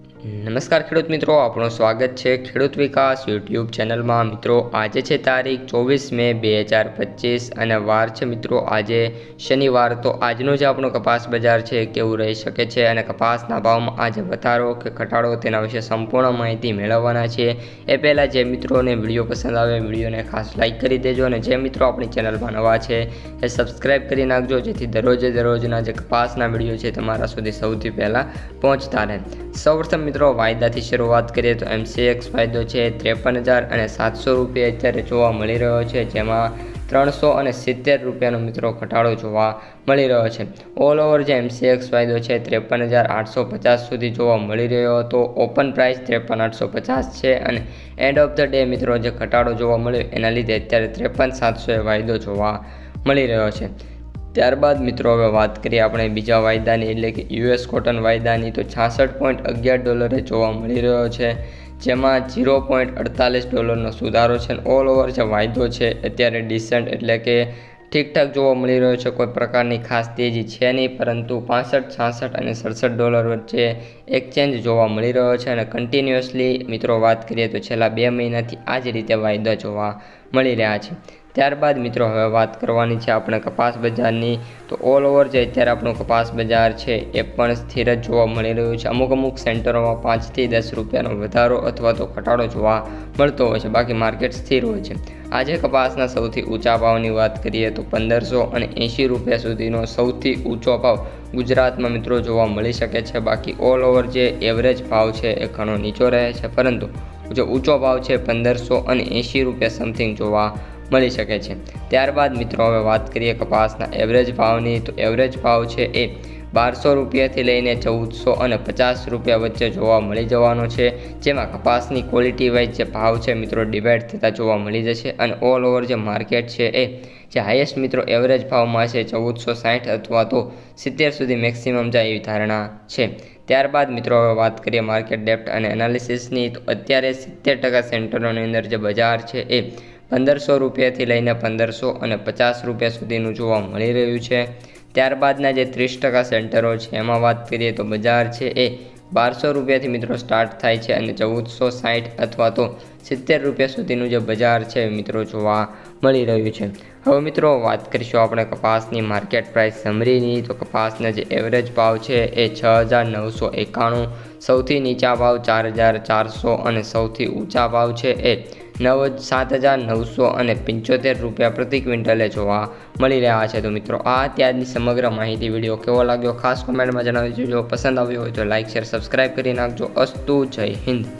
નમસ્કાર ખેડૂત મિત્રો આપણું સ્વાગત છે ખેડૂત વિકાસ યુટ્યુબ ચેનલમાં. મિત્રો, આજે છે તારીખ ચોવીસ મે બે હજાર પચીસ અને વાર છે મિત્રો, આજે શનિવાર. તો આજનો જે આપણો કપાસ બજાર છે, કેવું રહી શકે છે અને કપાસના ભાવમાં આજે વધારો કે ઘટાડો તેના વિશે સંપૂર્ણ માહિતી મેળવવાના છે. એ પહેલાં જે મિત્રોને વીડિયો પસંદ આવે, વિડીયોને ખાસ લાઇક કરી દેજો અને જે મિત્રો આપણી ચેનલમાં નવા છે, એ સબસ્ક્રાઇબ કરી નાખજો, જેથી દરરોજે દરરોજના જે કપાસના વીડિયો છે, તમારા સુધી સૌથી પહેલાં પહોંચતા રહે. સૌપ્રથમ મિત્રો, વાયદાથી શરૂઆત કરીએ તો એમસીએક્સ વાયદો છે ત્રેપન હજાર અને સાતસો રૂપિયા અત્યારે જોવા મળી રહ્યો છે, જેમાં ત્રણસો અને સિત્તેર રૂપિયાનો મિત્રો ઘટાડો જોવા મળી રહ્યો છે. ઓલ ઓવર જે એમસીએક્સ વાયદો છે ત્રેપન હજાર આઠસો પચાસ સુધી જોવા મળી રહ્યો હતો. ઓપન પ્રાઇસ ત્રેપન આઠસો પચાસ છે અને એન્ડ ઓફ ધ ડે મિત્રો જે ઘટાડો જોવા મળ્યો, એના લીધે અત્યારે ત્રેપન સાતસો એ વાયદો જોવા મળી રહ્યો છે. ત્યારબાદ મિત્રો હવે વાત કરીએ આપણે બીજા વાયદાની, એટલે કે યુએસ કોટન વાયદાની, તો છાસઠ પોઈન્ટ અગિયાર ડોલરે જોવા મળી રહ્યો છે. જેમાં ઝીરો પોઈન્ટ અડતાલીસ ડોલરનો સુધારો છે અને ઓલ ઓવર જે વાયદો છે, અત્યારે ડિસન્ટ એટલે કે ઠીકઠાક જોવા મળી રહ્યો છે. કોઈ પ્રકારની ખાસ તેજી છે નહીં, પરંતુ પાસઠ, છાસઠ અને સડસઠ ડોલર વચ્ચે એક્સચેન્જ જોવા મળી રહ્યો છે. અને કન્ટિન્યુઅસલી મિત્રો વાત કરીએ તો છેલ્લા બે મહિનાથી આ જ રીતે વાયદા જોવા મળી રહ્યા છે. ત્યારબાદ મિત્રો હવે વાત કરવાની છે આપણે કપાસ બજારની. તો ઓલ ઓવર જે અત્યારે આપણું કપાસ બજાર છે એ પણ સ્થિર જ જોવા મળી રહ્યું છે. અમુક અમુક સેન્ટરોમાં પાંચથી દસ રૂપિયાનો વધારો અથવા તો ઘટાડો જોવા મળતો હોય છે. બાકી માર્કેટ સ્થિર હોય છે. આજે કપાસના સૌથી ઊંચા ભાવની વાત કરીએ તો પંદરસો અને એંશી રૂપિયા સુધીનો સૌથી ઊંચો ભાવ ગુજરાતમાં મિત્રો જોવા મળી શકે છે. બાકી ઓલ ઓવર જે એવરેજ ભાવ છે એ ઘણો નીચો રહે છે. પરંતુ જે ઊંચો ભાવ છે પંદરસો અને એંશી રૂપિયા સમથિંગ જોવા મળી શકે છે. ત્યારબાદ મિત્રો હવે વાત કરીએ કપાસના એવરેજ ભાવની. તો એવરેજ ભાવ છે એ બારસો રૂપિયાથી લઈને ચૌદસો અને પચાસ રૂપિયા વચ્ચે જોવા મળી જવાનો છે. જેમાં કપાસની ક્વોલિટી વાઇઝ જે ભાવ છે મિત્રો ડિવાઈડ થતાં જોવા મળી જશે અને ઓલ ઓવર જે માર્કેટ છે એ જે હાઈએસ્ટ મિત્રો એવરેજ ભાવમાં છે ચૌદસો સાઠ અથવા તો સિત્તેર સુધી મેક્સિમમ જાય એવી ધારણા છે. ત્યારબાદ મિત્રો હવે વાત કરીએ માર્કેટ ડેપ્ટ અને એનાલિસિસની તો અત્યારે સિત્તેર ટકા સેન્ટરોની અંદર જે બજાર છે એ પંદરસો રૂપિયાથી લઈને પંદરસો અને પચાસ રૂપિયા સુધીનું જોવા મળી રહ્યું છે. ત્યારબાદના જે ત્રીસ ટકા સેન્ટરો છે, એમાં વાત કરીએ તો બજાર છે એ બારસો રૂપિયાથી મિત્રો સ્ટાર્ટ થાય છે અને ચૌદસો સાઠ અથવા તો સિત્તેર રૂપિયા સુધીનું જે બજાર છે મિત્રો જોવા મળી રહ્યું છે. હવે મિત્રો વાત કરીશું આપણે કપાસની માર્કેટ પ્રાઇસ સમરીની. તો કપાસના જે એવરેજ ભાવ છે એ છ હજાર નવસો એકાણું. સૌથી નીચા ભાવ ચાર હજાર ચારસો અને સૌથી ઊંચા ભાવ છે એ નવ સાત હજાર નવસો અને પંચોતેર રૂપિયા પ્રતિ ક્વિન્ટલે જોવા મળી રહ્યા છે. તો મિત્રો, આ ત્યારની સમગ્ર માહિતી વીડિયો કેવો લાગ્યો? ખાસ કોમેન્ટમાં જણાવી જો પસંદ આવ્યો હોય તો લાઇક શેર સબસ્ક્રાઈબ કરી નાખજો. અસ્તુ જય હિન્દ.